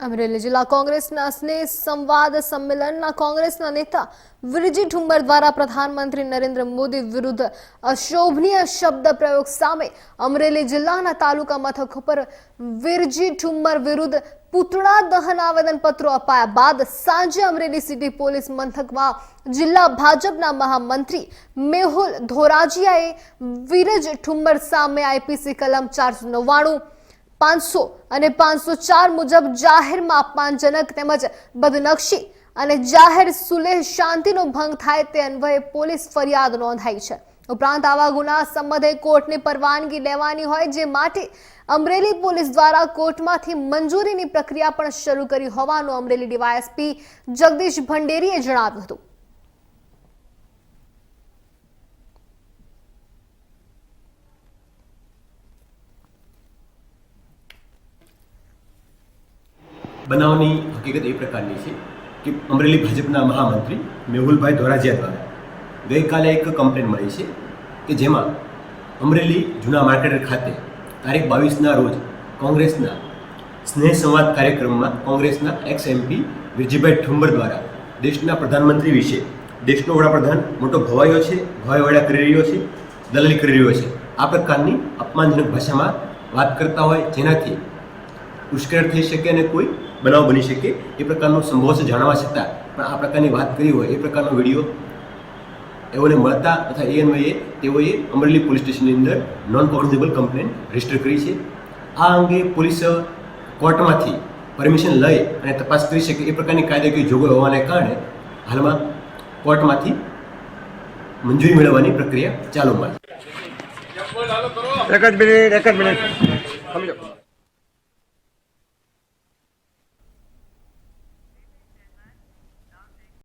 અમરેલી જિલ્લા કોંગ્રેસના સ્નેહ સંવાદ સંમેલનના કોંગ્રેસના નેતા વિરજી ઠુંબર દ્વારા પ્રધાનમંત્રી નરેન્દ્ર મોદી વિરુદ્ધ અશોભનીય શબ્દ પ્રયોગ સામે અમરેલી જિલ્લાના તાલુકા મથક પર વિરજી ઠુંબર વિરુદ્ધ પૂતળા દહન આવેદનપત્રો અપાયા બાદ સાંજે અમરેલી સિટી પોલીસ મથકમાં જિલ્લા ભાજપના મહામંત્રી મેહુલ ધોરાજીયાએ વિરજ ઠુંબર સામે આઈપીસી કલમ ચારસો નવ્વાણું પાંચસો અને પાંચસો ચાર મુજબ જાહેરમાં અપમાનજનક તેમજ બદનક્ષી અને જાહેર સુલેહ શાંતિનો ભંગ થાય તે અન્વયે પોલીસ ફરિયાદ નોંધાઈ છે. ઉપરાંત આવા ગુના સંબંધે કોર્ટની પરવાનગી લેવાની હોય જે માટે અમરેલી પોલીસ દ્વારા કોર્ટમાંથી મંજૂરીની પ્રક્રિયા પણ શરૂ કરી હોવાનું અમરેલી ડીવાયએસપી જગદીશ ભંડેરીએ જણાવ્યું હતું. બનાવની હકીકત એ પ્રકારની છે કે અમરેલી ભાજપના મહામંત્રી મેહુલભાઈ ધોરાજીયા દ્વારા ગઈકાલે એક કમ્પ્લેન મળી છે કે જેમાં અમરેલી જૂના માર્કેટ ખાતે તારીખ બાવીસના રોજ કોંગ્રેસના સ્નેહ સંવાદ કાર્યક્રમમાં કોંગ્રેસના એક્સ એમપી વિરજીભાઈ ઠુંબર દ્વારા દેશના પ્રધાનમંત્રી વિશે દેશનો વડાપ્રધાન મોટો ભવાયો છે ભવાઈવાડા કરી રહ્યો છે, દલાલી કરી રહ્યો છે. આ પ્રકારની અપમાનજનક ભાષામાં વાત કરતા હોય જેનાથી ઉશ્કેર થઈ શકે અને કોઈ બનાવ બની શકે એ પ્રકારનો સંભવ છે જાણવા છતાં. પણ આ પ્રકારની વાત કરી હોય એ પ્રકારનો વીડિયો એઓને મળતા તથા એ અન્વયે તેઓએ અમરેલી પોલીસ સ્ટેશનની અંદર નોન કોગ્નિઝેબલ કમ્પ્લેન રજિસ્ટર કરી છે. આ અંગે પોલીસ કોર્ટમાંથી પરમિશન લઈ અને તપાસ કરી શકે એ પ્રકારની કાયદાકીય જોગવાઈ હોવાને કારણે હાલમાં કોર્ટમાંથી મંજૂરી મેળવવાની પ્રક્રિયા ચાલુમાં એક જ મિનિટ એક જ મિનિટ સમજો.